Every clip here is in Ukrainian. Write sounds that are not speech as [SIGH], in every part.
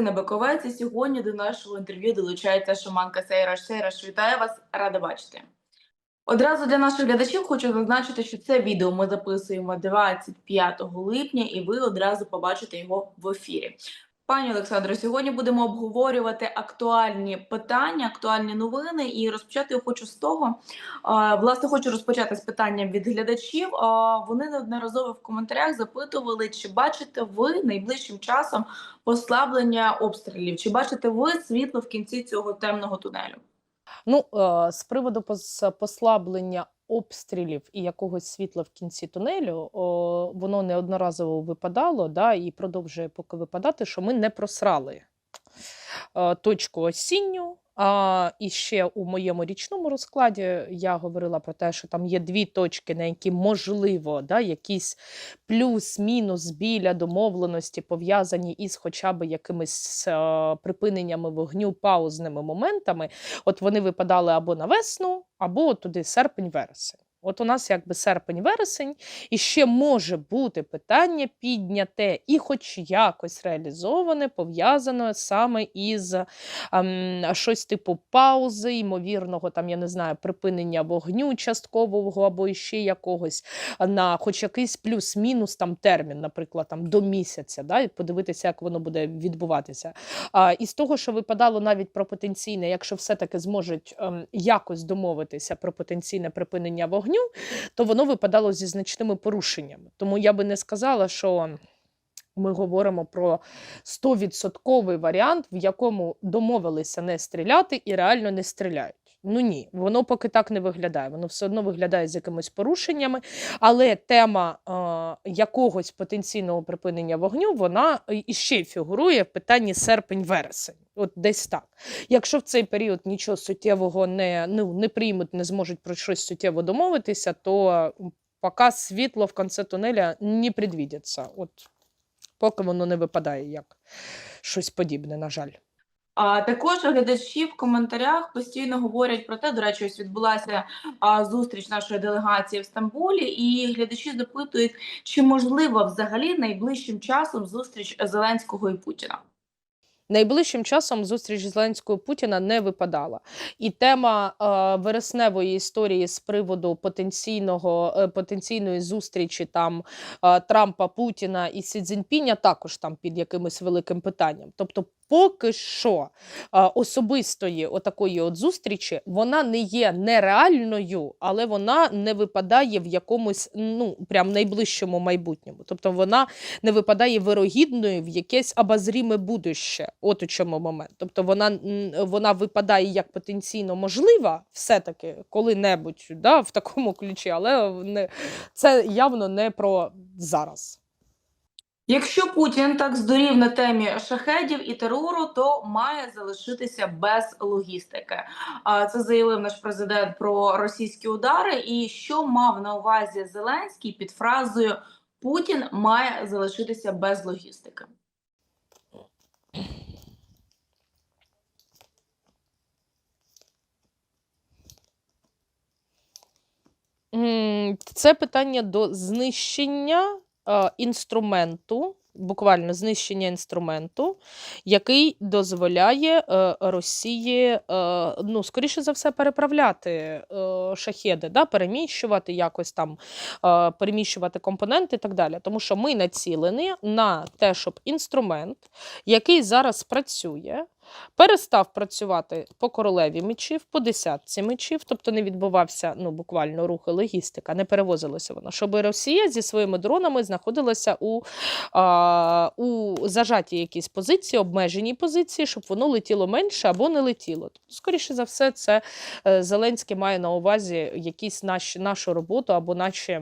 Христина Баковець. І сьогодні до нашого інтерв'ю долучається шаманка Сейра Сейраш, вітаю вас, рада бачити. Одразу для наших глядачів хочу зазначити, що це відео ми записуємо 25 липня, і ви одразу побачите його в ефірі. Пані Олександро, сьогодні будемо обговорювати актуальні питання, актуальні новини. І розпочати я хочу з того. Власне, хочу розпочати з питанням від глядачів. Вони неодноразово в коментарях запитували, чи бачите ви найближчим часом послаблення обстрілів? Чи бачите ви світло в кінці цього темного тунелю? Ну, е, з приводу пос- послаблення обстрілів і якогось світла в кінці тунелю, о, воно неодноразово випадало, да, і продовжує поки випадати, що ми не просрали е, точку осінню. А, і ще у моєму річному розкладі я говорила про те, що там є дві точки, на які можливо да, якісь плюс-мінус біля домовленості пов'язані із хоча б якимись а, припиненнями вогню, паузними моментами. От вони випадали або на весну, або туди серпень-вересень. От у нас якби серпень-вересень, і ще може бути питання підняте і хоч якось реалізоване, пов'язане саме із ем, щось типу паузи, ймовірного, там, я не знаю, припинення вогню часткового або ще якогось на хоч якийсь плюс-мінус там термін, наприклад, там до місяця, да, і подивитися, як воно буде відбуватися. А, і з того, що випадало навіть про потенційне, якщо все-таки зможуть ем, якось домовитися про потенційне припинення вогню, то воно випадало зі значними порушеннями. Тому я би не сказала, що. Ми говоримо про 100% варіант, в якому домовилися не стріляти і реально не стріляють. Ну ні, воно поки так не виглядає. Воно все одно виглядає з якимись порушеннями, але тема е, якогось потенційного припинення вогню вона іще фігурує в питанні серпень-вересень. От десь так. Якщо в цей період нічого суттєвого не, ну, не приймуть, не зможуть про щось суттєво домовитися, то поки світло в кінці тунеля не предвідиться. От поки воно не випадає як щось подібне, на жаль. А також глядачі в коментарях постійно говорять про те, до речі, ось відбулася а, зустріч нашої делегації в Стамбулі, і глядачі запитують, чи можливо взагалі найближчим часом зустріч Зеленського і Путіна. Найближчим часом зустріч Зеленського Путіна не випадала. І тема е, вересневої історії з приводу потенційного е, потенційної зустрічі там е, Трампа, Путіна і Сі Цзіньпіня також там під якимось великим питанням. Тобто, поки що особистої отакої от зустрічі вона не є нереальною, але вона не випадає в якомусь ну прям найближчому майбутньому. Тобто вона не випадає вирогідною в якесь обозріме будуще. От у чому момент. Тобто вона, вона випадає як потенційно можлива, все-таки коли-небудь да, в такому ключі, але не, це явно не про зараз. Якщо Путін так здурів на темі шахедів і терору, то має залишитися без логістики. Це заявив наш президент про російські удари. І що мав на увазі Зеленський під фразою Путін має залишитися без логістики. Це питання до знищення інструменту, буквально знищення інструменту, який дозволяє е, Росії, е, ну, скоріше за все, переправляти е, шахеди, да, переміщувати якось там, е, переміщувати компоненти і так далі. Тому що ми націлені на те, щоб інструмент, який зараз працює, перестав працювати по королеві мечів, по десятці мечів, тобто не відбувався ну, буквально рухи логістика, не перевозилося воно, щоб Росія зі своїми дронами знаходилася у, а, у зажатій якійсь позиції, обмеженій позиції, щоб воно летіло менше або не летіло. Тобто, скоріше за все, це е, Зеленський має на увазі якісь наші, нашу роботу або наші.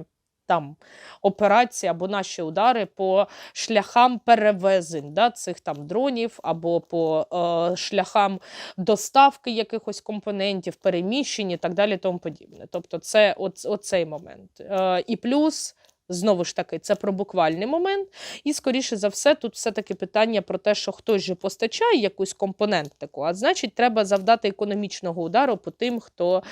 Там операції або наші удари по шляхам перевезень да, цих там дронів, або по е, шляхам доставки якихось компонентів, переміщень і так далі, тому подібне. Тобто, це оц, оцей момент. Е, і плюс. Знову ж таки, це про буквальний момент. І, скоріше за все, тут все-таки питання про те, що хтось же постачає якусь компонентику, а значить, треба завдати економічного удару по тим, хто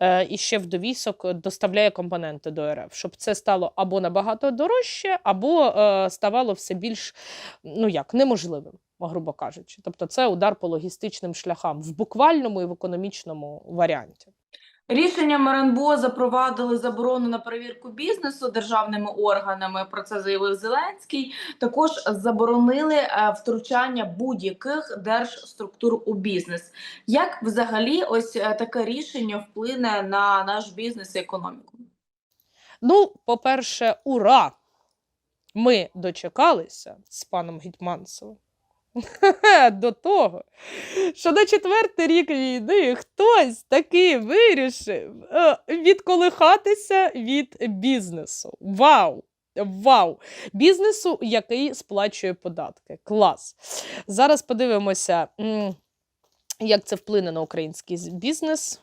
е, іще в довісок доставляє компоненти до РФ, щоб це стало або набагато дорожче, або е, ставало все більш ну як, неможливим. грубо кажучи. Тобто, це удар по логістичним шляхам в буквальному і в економічному варіанті. Рішенням РНБО запровадили заборону на перевірку бізнесу державними органами. Про це заявив Зеленський. Також заборонили е, втручання будь-яких держструктур у бізнес. Як взагалі ось е, таке рішення вплине на наш бізнес і економіку? Ну, по-перше, ура! Ми дочекалися з паном Гетьманцевим [LAUGHS] до того, що на четвертий рік війни хтось таки вирішив е, відколихатися від бізнесу. Вау! Вау! Бізнесу, який сплачує податки. Клас. Зараз подивимося, як це вплине на український бізнес.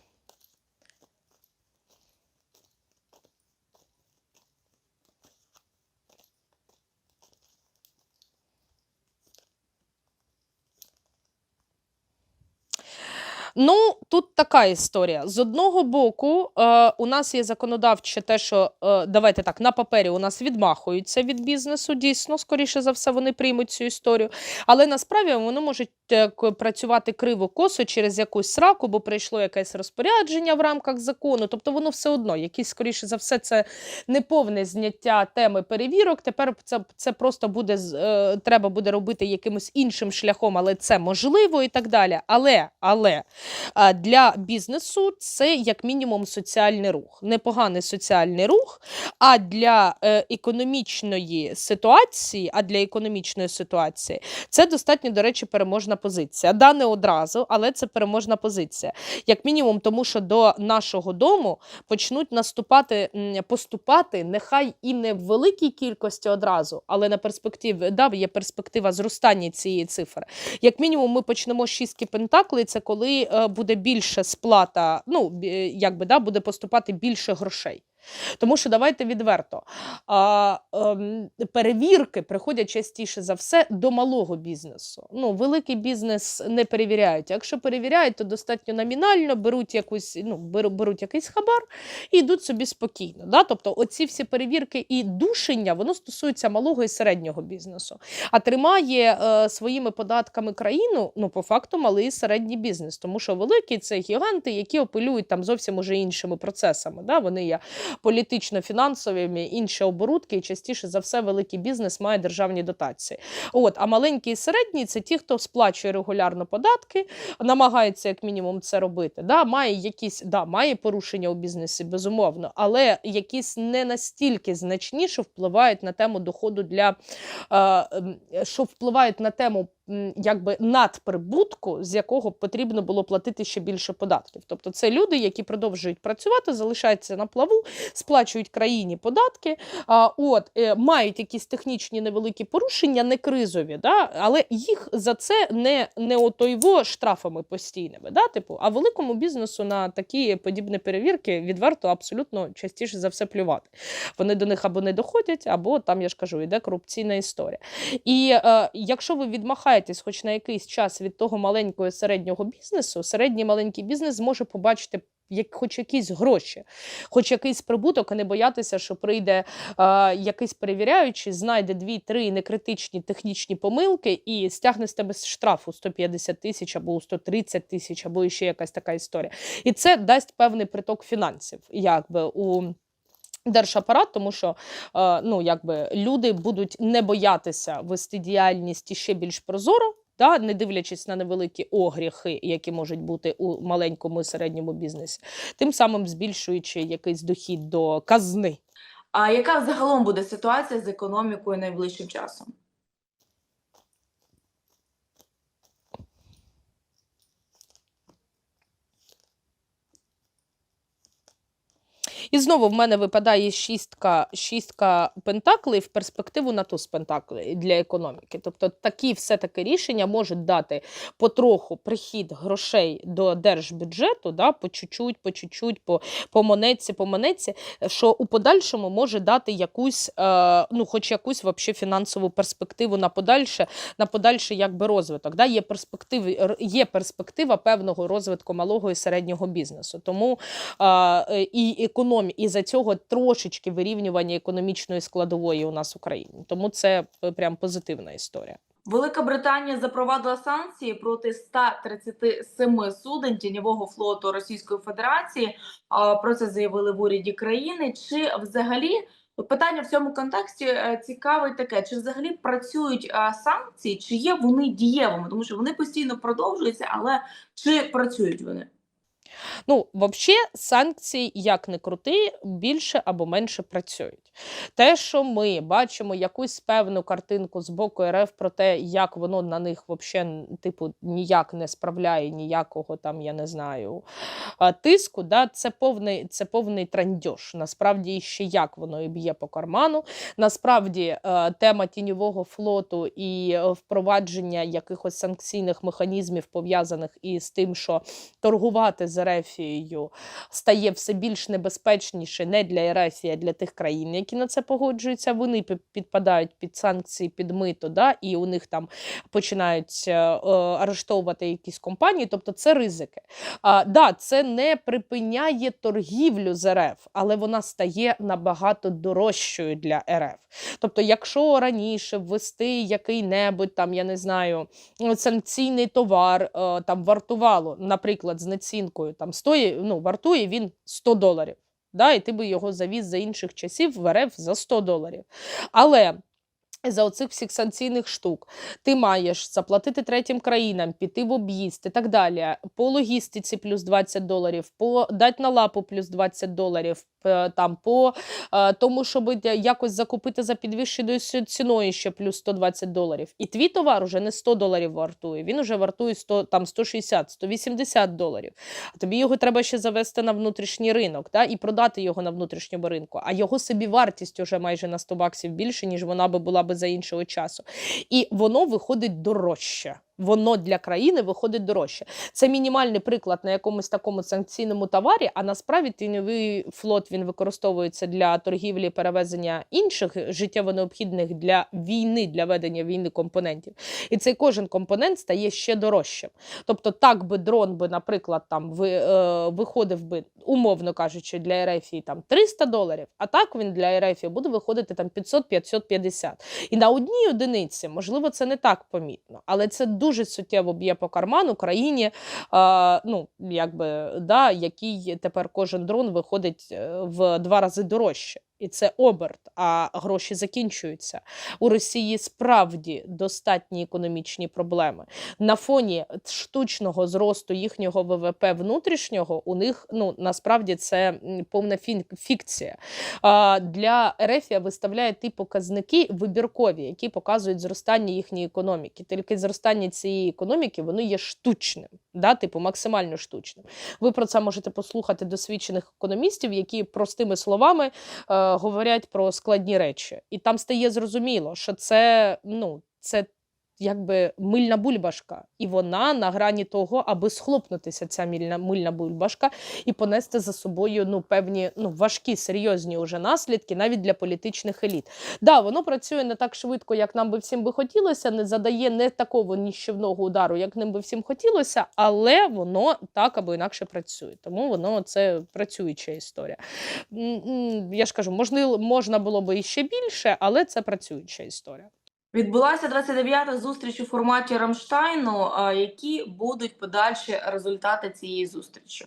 Ну, тут така історія. З одного боку, е, у нас є законодавче те, що е, давайте так, на папері у нас відмахуються від бізнесу. Дійсно, скоріше за все, вони приймуть цю історію. Але насправді воно може е, працювати криво косо через якусь сраку, бо прийшло якесь розпорядження в рамках закону. Тобто, воно все одно, якісь, скоріше за все, це неповне зняття теми перевірок. Тепер це, це просто буде е, треба буде робити якимось іншим шляхом, але це можливо і так далі. Але, але для бізнесу це як мінімум соціальний рух, непоганий соціальний рух. А для е, економічної ситуації, а для економічної ситуації це достатньо, до речі, переможна позиція. Да, не одразу, але це переможна позиція. Як мінімум, тому що до нашого дому почнуть наступати, поступати, нехай і не в великій кількості одразу, але на перспективі да, є перспектива зростання цієї цифри. Як мінімум, ми почнемо з шістки пентаклей. Це коли буде більше сплата, ну е, якби да, буде поступати більше грошей. Тому що давайте відверто. Ем, перевірки приходять частіше за все до малого бізнесу. Ну, великий бізнес не перевіряють. Якщо перевіряють, то достатньо номінально беруть якусь, ну, беруть якийсь хабар і йдуть собі спокійно. Да? Тобто, оці всі перевірки і душення, воно стосується малого і середнього бізнесу. А тримає е, своїми податками країну, ну, по факту, малий і середній бізнес. Тому що великі це гіганти, які апелюють там зовсім уже іншими процесами. Да? Вони є політично-фінансовими, інші оборудки, і частіше за все великий бізнес має державні дотації. От, а маленький і середній це ті, хто сплачує регулярно податки, намагається як мінімум це робити. Да? Має якісь да, має порушення у бізнесі, безумовно, але якісь не настільки значні, що впливають на тему доходу для е, що впливають на тему якби надприбутку, з якого потрібно було платити ще більше податків. Тобто це люди, які продовжують працювати, залишаються на плаву, сплачують країні податки, от, е, мають якісь технічні невеликі порушення, не кризові, да? але їх за це не, не отойво штрафами постійними. Да? Типу, а великому бізнесу на такі подібні перевірки відверто абсолютно частіше за все плювати. Вони до них або не доходять, або там, я ж кажу, йде корупційна історія. І е, якщо ви відмахаєтесь хоч на якийсь час від того маленького і середнього бізнесу, середній маленький бізнес зможе побачити. Як хоч якісь гроші, хоч якийсь прибуток, а не боятися, що прийде е, якийсь перевіряючий, знайде дві-три некритичні технічні помилки і стягне з тебе штрафу 150 тисяч або 130 тисяч, або ще якась така історія. І це дасть певний приток фінансів, якби у держапарат, тому що е, ну, якби люди будуть не боятися вести діяльність ще більш прозоро. та, не дивлячись на невеликі огріхи, які можуть бути у маленькому і середньому бізнесі, тим самим збільшуючи якийсь дохід до казни. А яка загалом буде ситуація з економікою найближчим часом? І знову в мене випадає шістка, шістка пентаклей в перспективу на туз пентаклей для економіки. Тобто такі все-таки рішення можуть дати потроху прихід грошей до держбюджету, да, по чуть-чуть, по чуть-чуть, по, по монетці, по монетці, що у подальшому може дати якусь, е, ну, хоч якусь вообще фінансову перспективу на подальше, на подальший якби розвиток. Да? Є, перспективи, є перспектива певного розвитку малого і середнього бізнесу. Тому е, і економі, і за цього трошечки вирівнювання економічної складової у нас в Україні. Тому це е, прям позитивна історія. Велика Британія запровадила санкції проти 137 суден тіньового флоту Російської Федерації. Про це заявили в уряді країни. Чи взагалі питання в цьому контексті е, цікаве таке: чи взагалі працюють е, санкції, чи є вони дієвими? Тому що вони постійно продовжуються, але чи працюють вони? Ну, взагалі, санкції, як не крути, більше або менше працюють. Те, що ми бачимо якусь певну картинку з боку РФ про те, як воно на них взагалі, типу, ніяк не справляє ніякого там, я не знаю, тиску, да, це повний, це повний трандьош. Насправді ще як воно і б'є по карману. Насправді тема тіньового флоту і впровадження якихось санкційних механізмів пов'язаних із тим, що торгувати з Ерефією стає все більш небезпечніше не для Ерефії, а для тих країн, які на це погоджуються. Вони підпадають під санкції, під мито, да, і у них там починають е, е, арештовувати якісь компанії. Тобто це ризики. А, да, це не припиняє торгівлю з РФ, але вона стає набагато дорожчою для РФ. Тобто, якщо раніше ввести який-небудь там, я не знаю, санкційний товар е, там вартувало, наприклад, з націнкою там стоїть, ну, вартує він 100 доларів. Да, і ти би його завіз за інших часів в за 100 доларів. Але за оцих всіх санкційних штук ти маєш заплатити третім країнам, піти в об'їзд і так далі. По логістиці плюс 20 доларів, по дать на лапу плюс 20 доларів, там по е, тому, щоб якось закупити за підвищеною ціною ще плюс 120 доларів. І твій товар уже не 100 доларів вартує, він уже вартує 100, там 160, 180 доларів. А тобі його треба ще завести на внутрішній ринок да, і продати його на внутрішньому ринку. А його собівартість уже майже на 100 баксів більше, ніж вона би була би за іншого часу. І воно виходить дорожче. Воно для країни виходить дорожче. Це мінімальний приклад на якомусь такому санкційному товарі. А насправді тіньовий флот він використовується для торгівлі перевезення інших життєво необхідних для війни, для ведення війни компонентів. І цей кожен компонент стає ще дорожчим. Тобто, так би дрон би, наприклад, там е, виходив би, умовно кажучи, для Ерефії там 300 доларів, а так він для Ерефії буде виходити там 500-550. І на одній одиниці, можливо, це не так помітно, але це дуже суттєво б'є по карману країні, ну, якби, да, який тепер кожен дрон виходить е, в два рази дорожче. І це оберт, а гроші закінчуються. У Росії справді достатні економічні проблеми. На фоні штучного зросту їхнього ВВП внутрішнього у них ну насправді це повна фікція. Для Ерефія виставляє ті показники вибіркові, які показують зростання їхньої економіки. Тільки зростання цієї економіки воно є штучним, да, типу максимально штучним. Ви про це можете послухати досвідчених економістів, які простими словами е, говорять про складні речі. І там стає зрозуміло, що це ну це. Якби мильна бульбашка, і вона на грані того, аби схлопнутися, ця мильна, мильна бульбашка, і понести за собою ну певні ну важкі, серйозні уже наслідки навіть для політичних еліт. Да, воно працює не так швидко, як нам би всім би хотілося, не задає не такого ніщівного удару, як ним би всім хотілося, але воно так або інакше працює. Тому воно це працююча історія. Я ж кажу, можна було би іще більше, але це працююча історія. Відбулася 29-та зустріч у форматі Рамштайну. Які будуть подальші результати цієї зустрічі?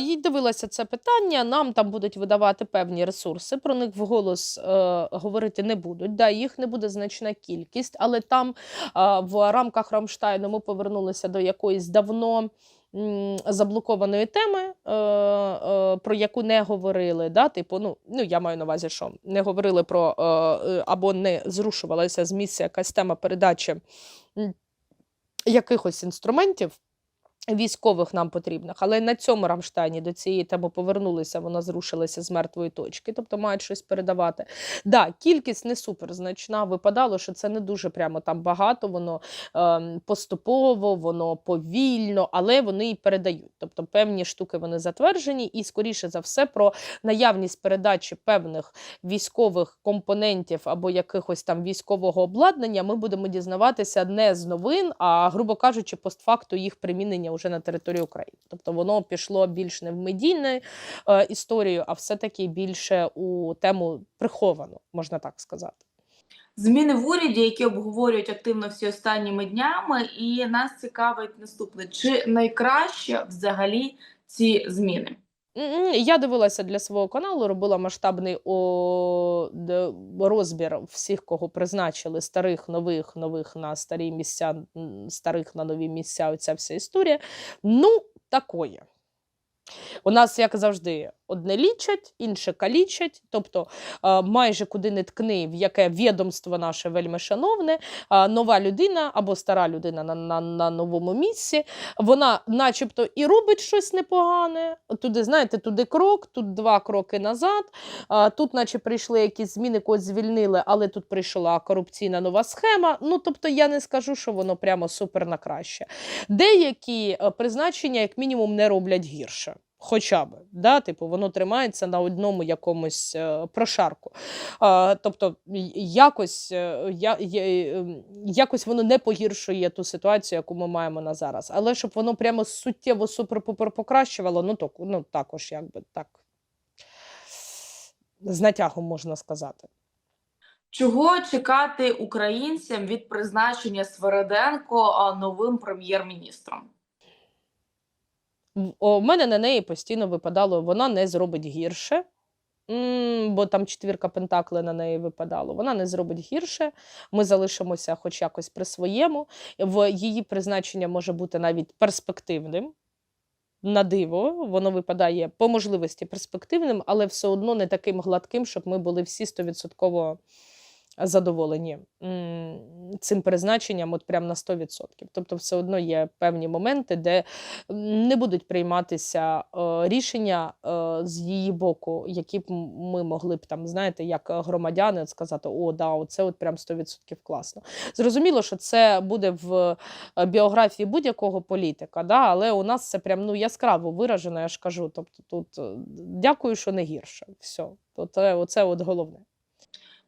Їй дивилася це питання. Нам там будуть видавати певні ресурси. Про них вголос е, говорити не будуть. Да, їх не буде значна кількість, але там е, в рамках Рамштайну ми повернулися до якоїсь давно. Заблокованої теми, е, е, про яку не говорили, да? типу, ну, ну я маю на увазі, що не говорили про е, або не зрушувалася з місця якась тема передачі якихось інструментів військових нам потрібних. Але на цьому Рамштайні до цієї теми повернулися, вона зрушилася з мертвої точки, тобто мають щось передавати. Да, кількість не суперзначна. Випадало, що це не дуже прямо там багато, воно ем, поступово, воно повільно, але вони і передають. Тобто певні штуки вони затверджені, і скоріше за все про наявність передачі певних військових компонентів або якихось там військового обладнання ми будемо дізнаватися не з новин, а грубо кажучи, постфакту їх примінення вже на території України. Тобто воно пішло більш не в медійну е, історію, а все-таки більше у тему приховану, можна так сказати. Зміни в уряді, які обговорюють активно всі останніми днями, і нас цікавить наступне: чи найкраще взагалі ці зміни? Я дивилася для свого каналу, робила масштабний о, розбір всіх, кого призначили, старих, нових, нових на старі місця, старих на нові місця. Оця вся історія. Ну, такої. У нас, як завжди, одне лічать, інше калічать. Тобто, е, майже куди не ткни, в яке відомство наше вельми шановне, е, нова людина або стара людина на, на, на новому місці, вона начебто і робить щось непогане. Туди, знаєте, туди крок, тут два кроки назад. Тут, наче прийшли якісь зміни, когось звільнили, але тут прийшла корупційна нова схема. Ну, тобто, я не скажу, що воно прямо супер на краще. Деякі е, призначення, як мінімум, не роблять гірше. Хоча б, да? типу, воно тримається на одному якомусь е, прошарку. А, тобто, якось, е, я, ем, якось воно не погіршує ту ситуацію, яку ми маємо на зараз. Але щоб воно прямо суттєво супер-пупер покращувало, ну, то, ну також якби так. З натягом можна сказати. Чого чекати українцям від призначення Свереденко новим прем'єр-міністром? У мене на неї постійно випадало, вона не зробить гірше. Бо там четвірка пентакли на неї випадало. Вона не зробить гірше. Ми залишимося хоч якось при своєму. В її призначення може бути навіть перспективним. На диво, воно випадає по можливості перспективним, але все одно не таким гладким, щоб ми були всі стовідсотково задоволені цим призначенням, от прям на 100%. Тобто, все одно є певні моменти, де не будуть прийматися е, рішення е, з її боку, які б ми могли б там, знаєте, як громадяни сказати: о, да, оце от прям 100% класно. Зрозуміло, що це буде в е, біографії будь-якого політика, да, але у нас це прям ну яскраво виражено, я ж кажу. Тобто, тут дякую, що не гірше. Все, оце, оце от головне.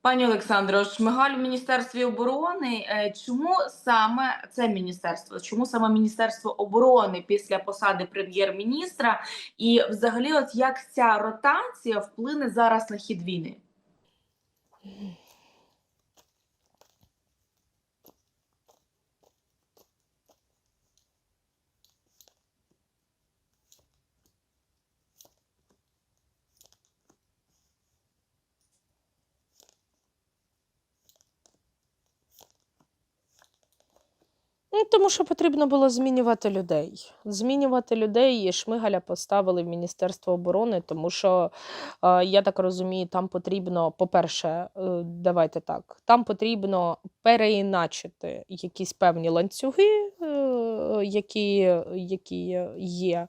Пані Олександро, Шмигаль в Міністерстві оборони. е, Чому саме це міністерство? Чому саме Міністерство оборони після посади прем'єр-міністра? І взагалі, от як ця ротація вплине зараз на хід війни? Ну, тому що потрібно було змінювати людей. Змінювати людей і Шмигаля поставили в Міністерство оборони, тому що, е, я так розумію, там потрібно, по-перше, е, давайте так, там потрібно переіначити якісь певні ланцюги, які, які є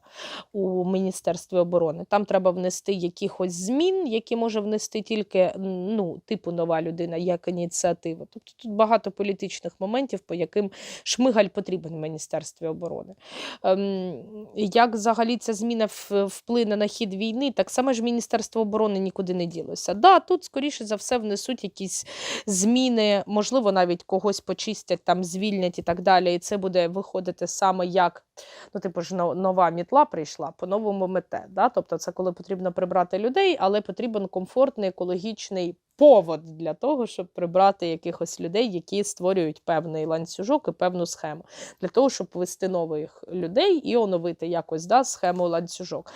у Міністерстві оборони. Там треба внести якихось змін, які може внести тільки ну, типу нова людина, як ініціатива. Тобто тут багато політичних моментів, по яким Шмигаль потрібен в Міністерстві оборони. Ем, як взагалі ця зміна вплине на хід війни, так само ж Міністерство оборони нікуди не ділося. Да, тут, скоріше за все, внесуть якісь зміни, можливо, навіть когось почистять, там звільнять і так далі. І це буде виходити саме як ну, типу ж нова мітла прийшла, по-новому мете. Да? Тобто, це коли потрібно прибрати людей, але потрібен комфортний екологічний повод для того, щоб прибрати якихось людей, які створюють певний ланцюжок і певну схему, для того, щоб ввести нових людей і оновити якось да, схему ланцюжок.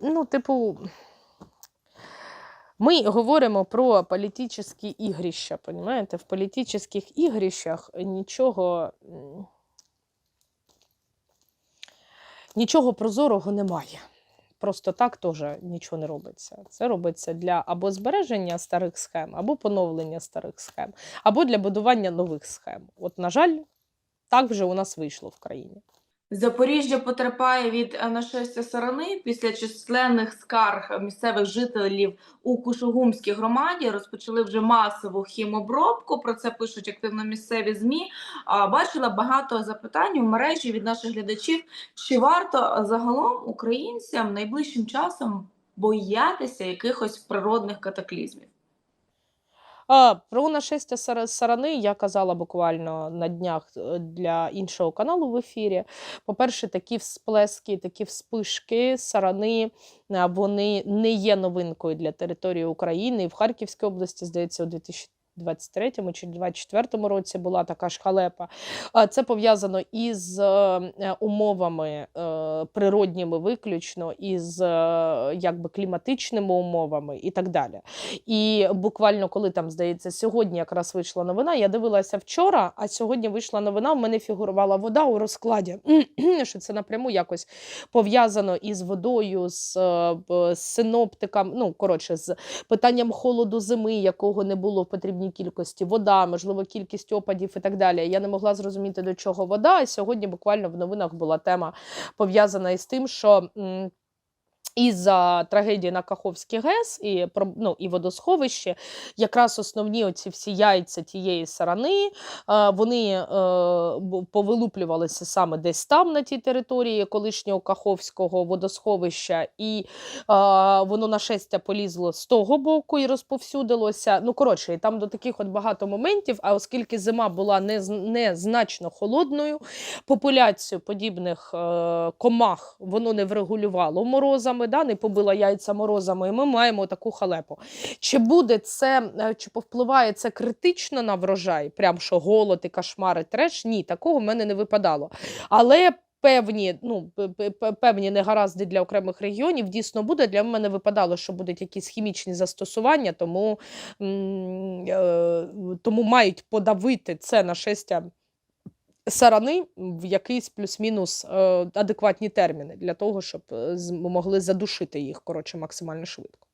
Ну, типу. Ми говоримо про політичні ігрища, понімаєте? В політичних ігрищах нічого, нічого прозорого немає. Просто так теж нічого не робиться. Це робиться для або збереження старих схем, або поновлення старих схем, або для будування нових схем. От, на жаль, так вже у нас вийшло в країні. Запоріжжя потерпає від е, нашестя сарани після численних скарг місцевих жителів у Кушугумській громаді. Розпочали вже масову хімобробку. Про це пишуть активно місцеві змі. Бачила багато запитань у мережі від наших глядачів. Чи варто загалом українцям найближчим часом боятися якихось природних катаклізмів? А, про нашестя сара- сарани я казала буквально на днях е, для іншого каналу в ефірі. По-перше, такі всплески, такі вспишки сарани, е, вони не є новинкою для території України. В Харківській області, здається, у 2000 23-му чи 24-му році була така ж халепа. Це пов'язано із е, умовами е, природніми виключно, із е, якби кліматичними умовами і так далі. І буквально, коли там здається, сьогодні якраз вийшла новина. Я дивилася вчора, а сьогодні вийшла новина. В мене фігурувала вода у розкладі. [CLEARS THROAT] що це напряму якось пов'язано із водою, з, е, з синоптиком. Ну коротше, з питанням холоду зими, якого не було в потрібній кількості, вода, можливо, кількість опадів і так далі. Я не могла зрозуміти, до чого вода. А сьогодні буквально в новинах була тема пов'язана із тим, що. Із-за трагедії на Каховській ГЕС і, ну, і водосховище, якраз основні оці всі яйця тієї сарани, е, вони е, повилуплювалися саме десь там, на тій території колишнього Каховського водосховища, і е, воно нашестя полізло з того боку і розповсюдилося. Ну, коротше, там до таких от багато моментів, а оскільки зима була незначно холодною, популяцію подібних комах воно не врегулювало морозами, да, не побило яйця морозами, і ми маємо таку халепу. Чи буде це, е, чи повпливає це критично на врожай? Прям що голод і кошмари, треш? Ні, такого в мене не випадало. Але певні, ну, певні негаразди для окремих регіонів дійсно буде. Для мене випадало, що будуть якісь хімічні застосування, тому, е, тому мають подавити це нашестя сарани в якийсь плюс-мінус е, адекватні терміни для того, щоб е, могли задушити їх коротше максимально швидко.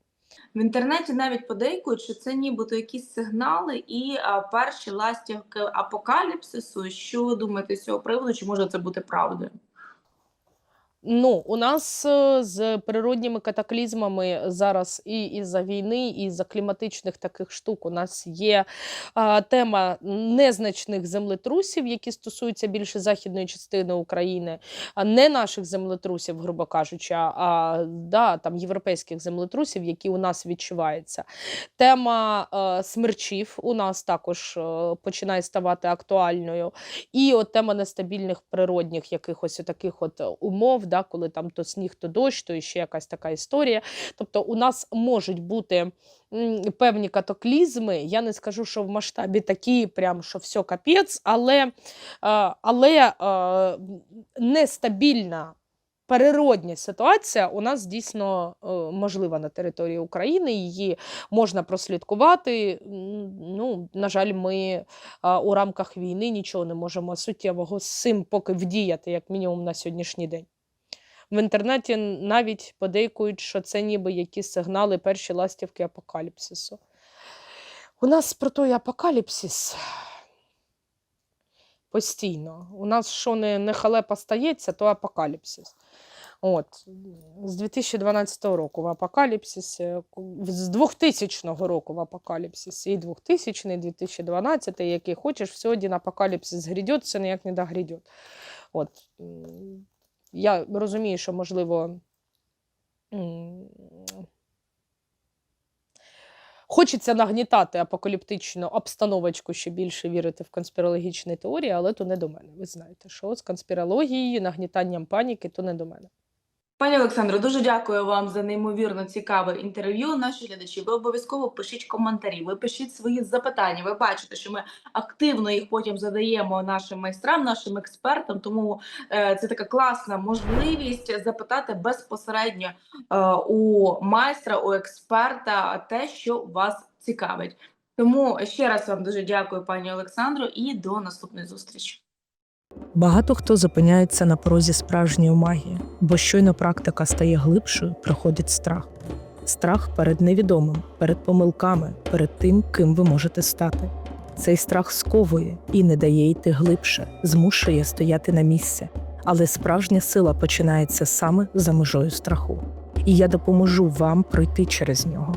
В інтернеті навіть подейкують, що це нібито якісь сигнали і а, перші ластівки апокаліпсису. Що ви думаєте з цього приводу? Чи може це бути правдою? Ну, у нас е, з природніми катаклізмами зараз і із-за війни, і із-за кліматичних таких штук у нас є а, тема незначних землетрусів, які стосуються більше західної частини України, а не наших землетрусів, грубо кажучи, а, а да, там європейських землетрусів, які у нас відчуваються. Тема е, смерчів у нас також е, починає ставати актуальною. І от тема нестабільних природних якихось таких от умов, да, коли там то сніг, то дощ, то ще якась така історія. Тобто у нас можуть бути певні катаклізми. Я не скажу, що в масштабі такі, прям що все капець, але, е, але е, нестабільна. Переродня ситуація у нас дійсно е, можлива на території України. Її можна прослідкувати. Ну, на жаль, ми у рамках війни нічого не можемо суттєвого з цим поки вдіяти, як мінімум на сьогоднішній день. В інтернеті навіть подейкують, що це ніби якісь сигнали перші ластівки апокаліпсису. У нас про той апокаліпсис постійно. У нас що не, не халепа стається, то апокаліпсис. От, з 2012 року в апокаліпсисі, з 2000 року в апокаліпсисі, і 2000, і 2012, який хочеш, все один апокаліпсис грядет, це ніяк не догрядет. От, я розумію, що можливо. Хочеться нагнітати апокаліптичну обстановочку, ще більше вірити в конспірологічні теорії, але то не до мене. Ви знаєте, що з конспірологією, нагнітанням паніки, то не до мене. Пані Олександро, дуже дякую вам за неймовірно цікаве інтерв'ю. Наші глядачі, ви обов'язково пишіть коментарі, ви пишіть свої запитання. Ви бачите, що ми активно їх потім задаємо нашим майстрам, нашим експертам. Тому е, це така класна можливість запитати безпосередньо е, у майстра, у експерта те, що вас цікавить. Тому ще раз вам дуже дякую, пані Олександро, і до наступної зустрічі. Багато хто зупиняється на порозі справжньої магії, бо щойно практика стає глибшою, приходить страх. Страх перед невідомим, перед помилками, перед тим, ким ви можете стати. Цей страх сковує і не дає йти глибше, змушує стояти на місці. Але справжня сила починається саме за межою страху. І я допоможу вам пройти через нього.